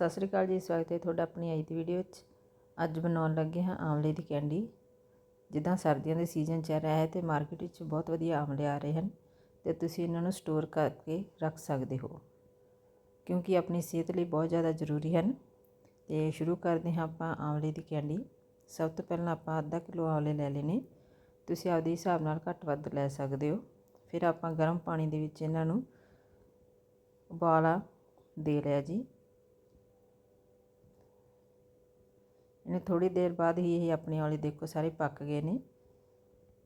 ਸਤਿ ਸ੍ਰੀ ਅਕਾਲ ਜੀ ਸਵਾਗਤ ਹੈ ਤੁਹਾਡਾ ਆਪਣੀ ਅੱਜ ਦੀ ਵੀਡੀਓ ਵਿੱਚ ਅੱਜ ਬਣਾਉਣ ਲੱਗੇ ਹਾਂ ਆਮਲੇ ਦੀ ਕੈਂਡੀ। ਜਿੱਦਾਂ ਸਰਦੀਆਂ ਦੇ ਸੀਜ਼ਨ ਚੱਲ ਰਿਹਾ ਹੈ ਤੇ ਮਾਰਕੀਟ ਵਿੱਚ ਬਹੁਤ ਵਧੀਆ ਆਮਲੇ ਆ ਰਹੇ ਹਨ ਤੇ ਤੁਸੀਂ ਇਹਨਾਂ ਨੂੰ ਸਟੋਰ ਕਰਕੇ ਰੱਖ ਸਕਦੇ ਹੋ, ਕਿਉਂਕਿ ਆਪਣੀ ਸਿਹਤ ਲਈ ਬਹੁਤ ਜ਼ਿਆਦਾ ਜ਼ਰੂਰੀ ਹਨ। ਤੇ ਸ਼ੁਰੂ ਕਰਦੇ ਹਾਂ ਆਪਾਂ ਆਮਲੇ ਦੀ ਕੈਂਡੀ। ਸਭ ਤੋਂ ਪਹਿਲਾਂ ਆਪਾਂ ਅੱਧਾ ਕਿਲੋ ਆਮਲੇ ਲੈ ਲੈਣੇ। ਤੁਸੀਂ ਆਪਦੇ ਹਿਸਾਬ ਨਾਲ ਘੱਟ ਵੱਧ ਲੈ ਸਕਦੇ ਹੋ। ਫਿਰ ਆਪਾਂ ਗਰਮ ਪਾਣੀ ਦੇ ਵਿੱਚ ਇਹਨਾਂ ਨੂੰ ਉਬਾਲਾ ਦੇ ਲਿਆ ਜੀ। ਇਹਨੇ ਥੋੜੀ ਦੇਰ ਬਾਅਦ ਹੀ ਇਹ ਆਪਣੇ ਵਾਲੇ ਦੇਖੋ, ਸਾਰੇ ਪੱਕ ਗਏ ਨੇ।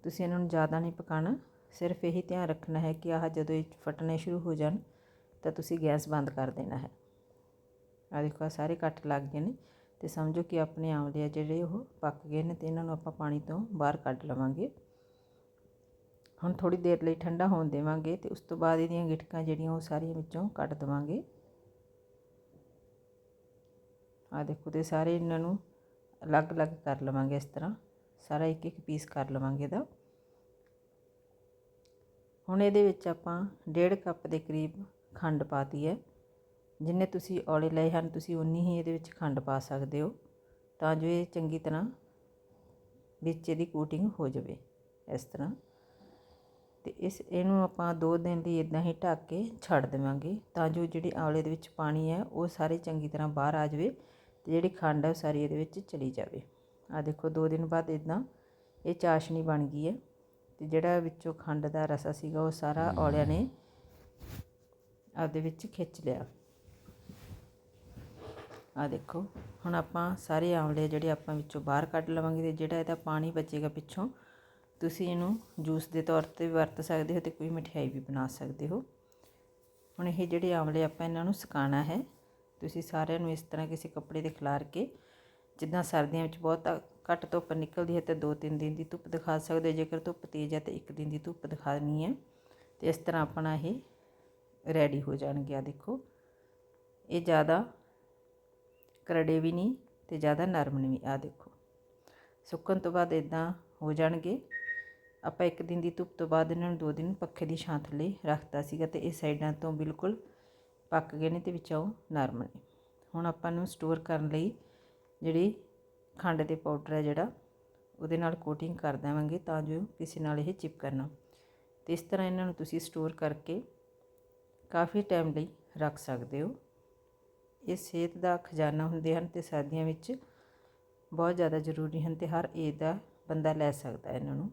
ਤੁਸੀਂ ਇਹਨਾਂ ਨੂੰ ਜ਼ਿਆਦਾ ਨਹੀਂ ਪਕਾਣਾ ਸਿਰਫ ਇਹੀ ਧਿਆਨ ਰੱਖਣਾ ਹੈ ਕਿ ਆਹ ਜਦੋਂ ਇਹ ਫਟਣੇ ਸ਼ੁਰੂ ਹੋ ਜਾਣ, ਤਾਂ ਤੁਸੀਂ ਗੈਸ ਬੰਦ ਕਰ ਦੇਣਾ ਹੈ। ਆ ਦੇਖੋ ਸਾਰੇ ਕੱਟ ਲੱਗ ਗਏ ਨੇ ਤੇ ਸਮਝੋ ਕਿ ਆਪਣੇ ਆਮਲੇ ਆ ਜਿਹੜੇ ਉਹ ਪੱਕ ਗਏ ਨੇ ਤੇ ਇਹਨਾਂ ਨੂੰ ਆਪਾਂ ਪਾਣੀ ਤੋਂ ਬਾਹਰ ਕੱਢ ਲਵਾਂਗੇ। ਹੁਣ ਥੋੜੀ ਦੇਰ ਲਈ ਠੰਡਾ ਹੋਣ ਦੇਵਾਂਗੇ ਤੇ ਉਸ ਤੋਂ ਬਾਅਦ ਇਹਦੀਆਂ ਗਿਟਕਾਂ ਜਿਹੜੀਆਂ ਉਹ ਸਾਰੀਆਂ ਵਿੱਚੋਂ ਕੱਢ ਦਵਾਂਗੇ। ਆ ਦੇਖੋ, ਤੇ ਸਾਰੇ ਇਹਨਾਂ ਨੂੰ ਅਲੱਗ-ਅਲੱਗ ਕਰ ਲਵਾਂਗੇ ਇਸ ਤਰ੍ਹਾਂ। ਸਾਰਾ ਇੱਕ ਇੱਕ ਪੀਸ ਕਰ ਲਵਾਂਗੇ ਦਾ ਹੁਣ ਇਹਦੇ ਵਿੱਚ ਆਪਾਂ 1.5 ਕੱਪ ਦੇ ਕਰੀਬ ਖੰਡ ਪਾਤੀ ਹੈ। ਜਿੰਨੇ ਤੁਸੀਂ ਔਲੇ ਲਏ ਹਨ, ਤੁਸੀਂ ਉਨੀ ਹੀ ਇਹਦੇ ਵਿੱਚ ਖੰਡ ਪਾ ਸਕਦੇ ਹੋ। ਤਾਂ ਜੋ ਇਹ ਚੰਗੀ ਤਰ੍ਹਾਂ ਵਿੱਚ ਇਹਦੀ ਕੋਟਿੰਗ ਹੋ ਜਾਵੇ ਇਸ ਤਰ੍ਹਾਂ। ਤੇ ਇਸ, ਇਹਨੂੰ ਆਪਾਂ 2 ਦਿਨ ਲਈ ਇਦਾਂ ਹੀ ਢੱਕ ਕੇ ਛੱਡ ਦੇਵਾਂਗੇ। ਤਾਂ ਜੋ ਜਿਹੜੀ ਆਵਲੇ ਦੇ ਵਿੱਚ ਪਾਣੀ ਹੈ, ਉਹ ਸਾਰੇ ਚੰਗੀ ਤਰ੍ਹਾਂ ਬਾਹਰ ਆ ਜਾਵੇ। ਤੇ ਜਿਹੜੀ ਖੰਡ ਹੈ ਉਹ ਸਾਰੀ ਇਹਦੇ ਵਿੱਚ ਚਲੀ ਜਾਵੇ। ਆ ਦੇਖੋ 2 ਦਿਨ ਬਾਅਦ ਇਦਾਂ ਇਹ ਚਾਸ਼ਨੀ ਬਣ ਗਈ ਹੈ ਤੇ ਜਿਹੜਾ ਵਿੱਚੋਂ ਖੰਡ ਦਾ ਰਸਾ ਸੀਗਾ ਉਹ ਸਾਰਾ ਔਲਿਆਂ ਨੇ ਆਪਦੇ ਵਿੱਚ ਖਿੱਚ ਲਿਆ। ਆ ਦੇਖੋ, ਹੁਣ ਆਪਾਂ ਸਾਰੇ ਆਮਲੇ ਜਿਹੜੇ ਆਪਾਂ ਵਿੱਚੋਂ ਬਾਹਰ ਕੱਢ ਲਵਾਂਗੇ ਤੇ ਜਿਹੜਾ ਇਹਦਾ ਪਾਣੀ ਬਚੇਗਾ ਪਿੱਛੋਂ, ਤੁਸੀਂ ਇਹਨੂੰ ਜੂਸ ਦੇ ਤੌਰ ਤੇ ਵੀ ਵਰਤ ਸਕਦੇ ਹੋ ਤੇ ਕੋਈ ਮਠਿਆਈ ਵੀ ਬਣਾ ਸਕਦੇ ਹੋ। ਹੁਣ ਇਹ ਜਿਹੜੇ ਆਮਲੇ ਆਪਾਂ ਇਹਨਾਂ ਨੂੰ ਸੁਕਾਉਣਾ ਹੈ ਤੁਸੀਂ ਸਾਰਿਆਂ ਨੂੰ ਇਸ ਤਰ੍ਹਾਂ ਕਿਸੇ ਕੱਪੜੇ ਦੇ ਖਿਲਾਰ ਕੇ ਜਿੱਦਾਂ ਸਰਦੀਆਂ ਵਿੱਚ ਬਹੁਤ ਘੱਟ ਧੁੱਪ ਨਿਕਲਦੀ ਹੈ ਤਾਂ 2-3 ਦਿਨ ਦੀ ਧੁੱਪ ਦਿਖਾ ਸਕਦੇ ਹੋ। ਜੇਕਰ ਧੁੱਪ ਤੇਜ਼ ਹੈ ਤਾਂ 1 ਦਿਨ ਦੀ ਧੁੱਪ ਦਿਖਾਣੀ ਹੈ। ਤੇ ਇਸ ਤਰ੍ਹਾਂ ਆਪਣਾ ਇਹ ਰੈਡੀ ਹੋ ਜਾਣਗੇ। ਆ ਦੇਖੋ, ਇਹ ਜ਼ਿਆਦਾ ਕਰੜੇ ਵੀ ਨਹੀਂ ਤੇ ਜ਼ਿਆਦਾ ਨਰਮ ਨਹੀਂ। ਆ ਦੇਖੋ, ਸੁੱਕਣ ਤੋਂ ਬਾਅਦ ਇਦਾਂ ਹੋ ਜਾਣਗੇ। ਆਪਾਂ ਇੱਕ ਦਿਨ ਦੀ ਧੁੱਪ ਤੋਂ ਬਾਅਦ ਇਹਨਾਂ ਨੂੰ ਦੋ ਦਿਨ ਪੱਖੇ ਦੀ ਛਾਂ ਥੱਲੇ ਰੱਖਤਾ ਸੀਗਾ ਤੇ ਇਹ ਸਾਈਡਾਂ ਤੋਂ ਬਿਲਕੁਲ ਪੱਕ ਗਏ ਨੇ ਤੇ ਉਹ ਨਰਮ ਨੇ। ਹੁਣ ਆਪਾਂ ਨੂੰ ਸਟੋਰ ਕਰਨ ਲਈ ਜਿਹੜੀ ਖੰਡ ਦੇ ਪਾਊਡਰ ਹੈ ਜਿਹੜਾ, ਉਹਦੇ ਨਾਲ ਕੋਟਿੰਗ ਕਰ ਦੇਵਾਂਗੇ ਤਾਂ ਜੋ ਕਿਸੇ ਨਾਲ ਇਹ ਚਿਪਕਣ ਨਾ। ਤੇ ਇਸ ਤਰ੍ਹਾਂ ਇਹਨਾਂ ਨੂੰ ਤੁਸੀਂ ਸਟੋਰ ਕਰਕੇ ਕਾਫੀ ਟਾਈਮ ਲਈ ਰੱਖ ਸਕਦੇ ਹੋ। ਇਹ ਸਿਹਤ ਦਾ ਖਜ਼ਾਨਾ ਹੁੰਦੇ ਹਨ ਤੇ ਸਰਦੀਆਂ ਵਿੱਚ ਬਹੁਤ ਜ਼ਿਆਦਾ ਜ਼ਰੂਰੀ ਹਨ ਤੇ ਹਰ ਏਜ ਦਾ ਬੰਦਾ ਲੈ ਸਕਦਾ ਇਹਨਾਂ ਨੂੰ।